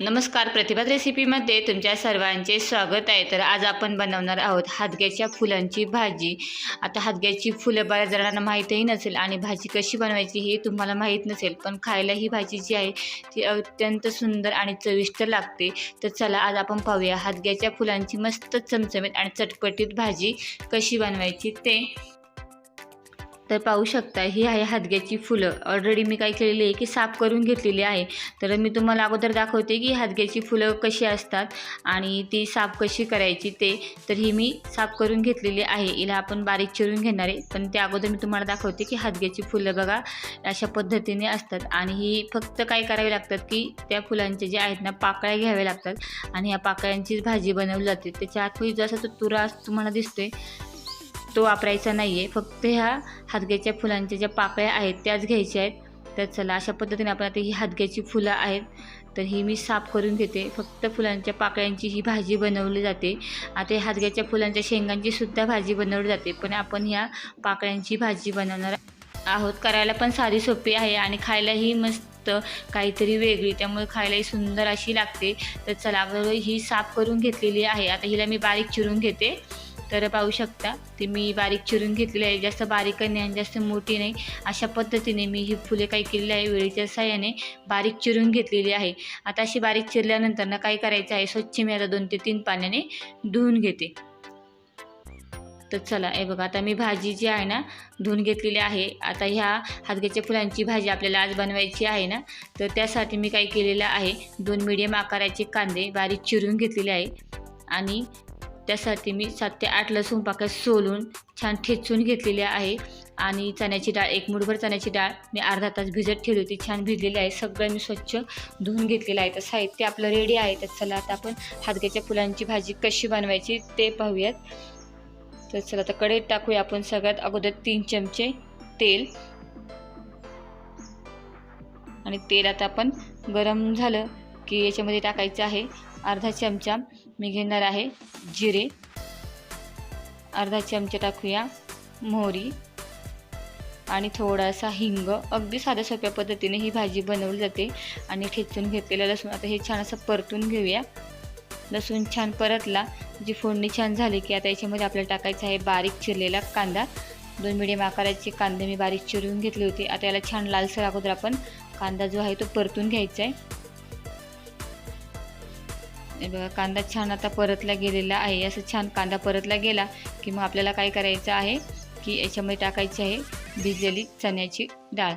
नमस्कार प्रतिभात रेसिपीमध्ये तुमच्या सर्वांचे स्वागत आहे. तर आज आपण बनवणार आहोत हादग्याच्या फुलांची भाजी. आता हादग्याची फुलं बाजारांना माहीतही नसेल आणि भाजी कशी बनवायची हे तुम्हाला माहीत नसेल पण खायला ही भाजी जी आहे ती अत्यंत सुंदर आणि चविष्ट लागते. तर चला आज आपण पाहूया हादग्याच्या फुलांची मस्त चमचमीत आणि चटपटीत भाजी कशी बनवायची ते. तर पाहू शकता ही आहे हादग्याची फुलं. ऑलरेडी मी काय केलेली आहे की साफ करून घेतलेली आहे. तर मी तुम्हाला अगोदर दाखवते की हादग्याची फुलं कशी असतात आणि ती साफ कशी करायची ते. तर ही मी साफ करून घेतलेली आहे. हिला आपण बारीक चिरून घेणार आहे. पण त्या अगोदर मी तुम्हाला दाखवते की हादग्याची फुलं बघा अशा पद्धतीने असतात. आणि ही फक्त काय करावी लागतात की त्या फुलांचे जे आहेत ना पाकळ्या घ्याव्या लागतात. आणि ह्या पाकळ्यांचीच भाजी बनवली जाते. त्याच्या आतमध्ये जसा तो तुरा तुम्हाला दिसतोय तो वापरायचा नाही आहे फक्त ह्या हादग्याच्या फुलांच्या ज्या पाकळ्या आहेत त्याच घ्यायच्या आहेत. तर चला अशा पद्धतीने आपण आता ही हादग्याची फुलं आहेत. तर ही मी साफ करून घेते. फक्त फुलांच्या पाकळ्यांची ही भाजी बनवली जाते. आता ह्या हादग्याच्या फुलांच्या शेंगांची सुद्धा भाजी बनवली जाते. पण आपण ह्या पाकळ्यांची भाजी बनवणार आहोत. करायला पण साधी सोपी आहे आणि खायलाही मस्त काहीतरी वेगळी. त्यामुळे खायलाही सुंदर अशी लागते. तर चला ही साफ करून घेतलेली आहे. आता हिला मी बारीक चिरून घेते. तर पाहू शकता ती मी बारीक चिरून घेतलेली आहे. जास्त बारीक नाही आणि जास्त मोठी नाही. अशा पद्धतीने मी ही फुले काय केलेली आहे वेळीच्या साह्याने बारीक चिरून घेतलेली आहे. आता अशी बारीक चिरल्यानंतर ना काय करायचं आहे स्वच्छ मी आता दोन ते तीन पाण्याने धुवून घेते. तर चला हे बघा आता मी भाजी जी आहे ना धुवून घेतलेली आहे. आता ह्या हातग्याच्या फुलांची भाजी आपल्याला आज बनवायची आहे ना तर त्यासाठी मी काय केलेलं आहे दोन मिडियम आकाराचे कांदे बारीक चिरून घेतलेले आहे. आणि त्यासाठी मी सात ते आठ लसूण पाकळ्या सोलून छान ठेचून घेतलेल्या आहे. आणि चण्याची डाळ एक मुठभर चण्याची डाळ मी अर्धा तास भिजत ठेवली होती. छान भिजलेली आहे. सगळं मी स्वच्छ धुवून घेतलेलं आहे. तर साहित्य आपलं रेडी आहे. तर चला आता आपण हादग्याच्या फुलांची भाजी कशी बनवायची ते पाहूयात. तर चला आता कढईत टाकूया आपण सगळ्यात अगोदर तीन चमचे तेल. आणि तेल आता आपण गरम झालं की याच्यामध्ये टाकायचं आहे. अर्धा चमचा मी घेणार आहे जिरे. अर्धा चमचा टाकूया मोहरी. आणि थोडासा हिंग. अगदी साध्या सोप्या पद्धतीने ही भाजी बनवली जाते. आणि ठेचून घेतलेलं लसूण. आता हे छान असं परतून घेऊया. लसूण छान परतला. जी फोडणी छान झाली की आता याच्यामध्ये आपल्याला टाकायचं आहे बारीक चिरलेला कांदा. दोन मिडियम आकाराचे कांदे मी बारीक चिरून घेतले होते. आता याला छान लालसर अगोदर आपण कांदा जो आहे तो परतून घ्यायचा आहे. बघा कांदा छान आता परतला गेलेला आहे. असं छान कांदा परतला गेला की मग आपल्याला काय करायचं आहे की याच्यामध्ये टाकायची आहे भिजलेली चण्याची डाळ.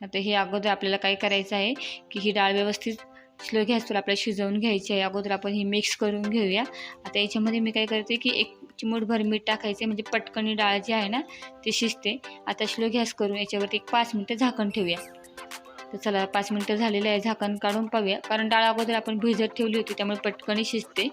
आता हे अगोदर आपल्याला काय करायचं आहे की ही डाळ व्यवस्थित स्लो गॅसवर आपल्याला शिजवून घ्यायची आहे. अगोदर आपण ही मिक्स करून घेऊया. आता याच्यामध्ये मी काय करते की एक चिमूटभर मीठ टाकायचं म्हणजे पटकनी डाळ जी आहे ना ती शिजते. आता स्लो गॅस करून याच्यावरती एक पाच मिनटं झाकण ठेवूया. तर चला पाच मिनटं झालेले आहे झाकण काढून पाहूया. कारण डाळ अगोदर आपण भिजत ठेवली होती त्यामुळे पटकन शिजते.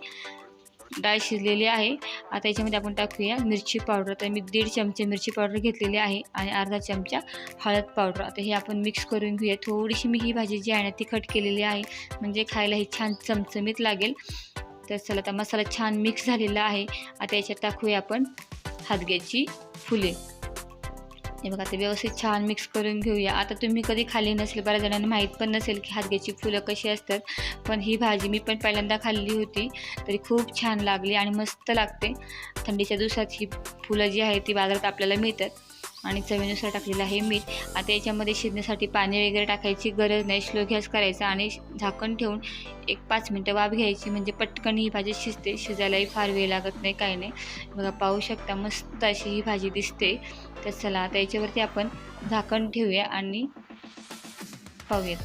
डाळ शिजलेली आहे. आता याच्यामध्ये आपण टाकूया मिरची पावडर. तर मी दीड चमचे मिरची पावडर घेतलेली आहे आणि अर्धा चमचा हळद पावडर. आता हे आपण मिक्स करून घेऊया. थोडीशी मी ही भाजी जी आहे ना तिखट केलेली आहे. म्हणजे खायला ही छान चमचमीत लागेल. तर चला आता मसाला छान मिक्स झालेला आहे. आता याच्यात टाकूया आपण हादग्याची फुले. हे बघा ते व्यवस्थित छान मिक्स करून घेऊया. आता तुम्ही कधी खाल्ली नसेल बऱ्याच जणांना माहीत पण नसेल की हादग्याची फुलं कशी असतात. पण ही भाजी मी पण पहिल्यांदा खाल्ली होती. तरी खूप छान लागली आणि मस्त लागते. थंडीच्या दिवसात ही फुलं जी आहे ती बाजारात आपल्याला मिळतात. आणि चवीनुसार टाकलेलं आहे मीठ. आता याच्यामध्ये शिजण्यासाठी पाणी वगैरे टाकायची गरज नाही. स्लो गॅस करायचा आणि झाकण ठेवून एक पाच मिनटं वाफ घ्यायची. म्हणजे पटकन ही भाजी शिजते. शिजायलाही फार वेळ लागत नाही काही नाही. बघा पाहू शकता मस्त अशी ही भाजी दिसते. तर चला आता याच्यावरती आपण झाकण ठेवूया आणि पाहूयात.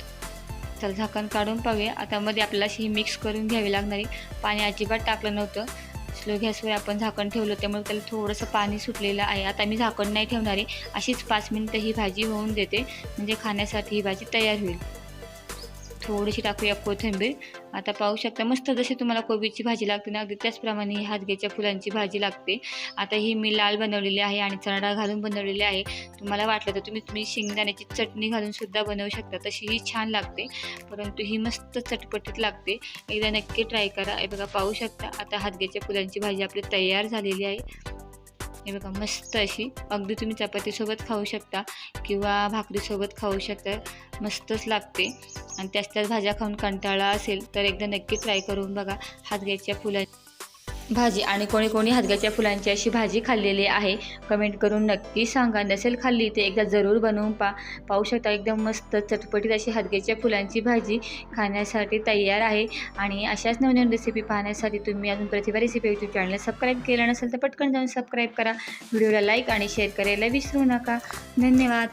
चल झाकण काढून पाहूया. आता मध्ये आपल्याला अशी ही मिक्स करून घ्यावी लागणारी पाणी अजिबात टाकलं नव्हतं. स्लो गॅसवर आपण झाकण ठेवलं त्यामुळे त्याला थोडंसं पाणी सुटलेलं आहे. आता मी झाकण नाही ठेवणार आहे. अशीच पाच मिनटं ही भाजी होऊन देते. म्हणजे खाण्यासाठी ही भाजी तयार होईल. थोडीशी टाकूया कोथिंबीर. आता पाहू शकता मस्त जशी तुम्हाला कोबीची भाजी लागते ना अगदी त्याचप्रमाणे ही हादग्याच्या फुलांची भाजी लागते. आता ही मी लाल बनवलेली आहे आणि चणा डाळ घालून बनवलेली आहे. तुम्हाला वाटलं तर तुम्ही तुम्ही शेंगदाण्याची चटणी घालून सुद्धा बनवू शकता. तशी ही छान लागते परंतु ही मस्त चटपटीत लागते. एकदा नक्की ट्राय करा. हे बघा पाहू शकता आता हादग्याच्या फुलांची भाजी आपली तयार झालेली आहे. हे बघा मस्त अशी अगदी तुम्ही चपातीसोबत खाऊ शकता किंवा भाकरीसोबत खाऊ शकता. मस्तच लागते. आणि त्याच त्याच भाज्या खाऊन कंटाळा असेल तर एकदा नक्की ट्राय करून बघा. हातग्याच्या फुला भाजी आणि कोणी कोणी हदग्याच्या फुलांची अशी भाजी खाल्लेली आहे. कमेंट करून नक्की सांगा. नसेल खाल्ली ते एकदा जरूर बनवून पा पाहू शकता. एकदम मस्त चटपटीत अशी हदग्याच्या फुलांची भाजी खाण्यासाठी तयार आहे. आणि अशाच नवीन रेसिपी पाहण्यासाठी तुम्ही अजून Pratibha recipe YouTube channel subscribe केलं नसेल तर पटकन जाऊन सबस्क्राईब करा. व्हिडिओला लाईक आणि शेअर करायला विसरू नका. धन्यवाद.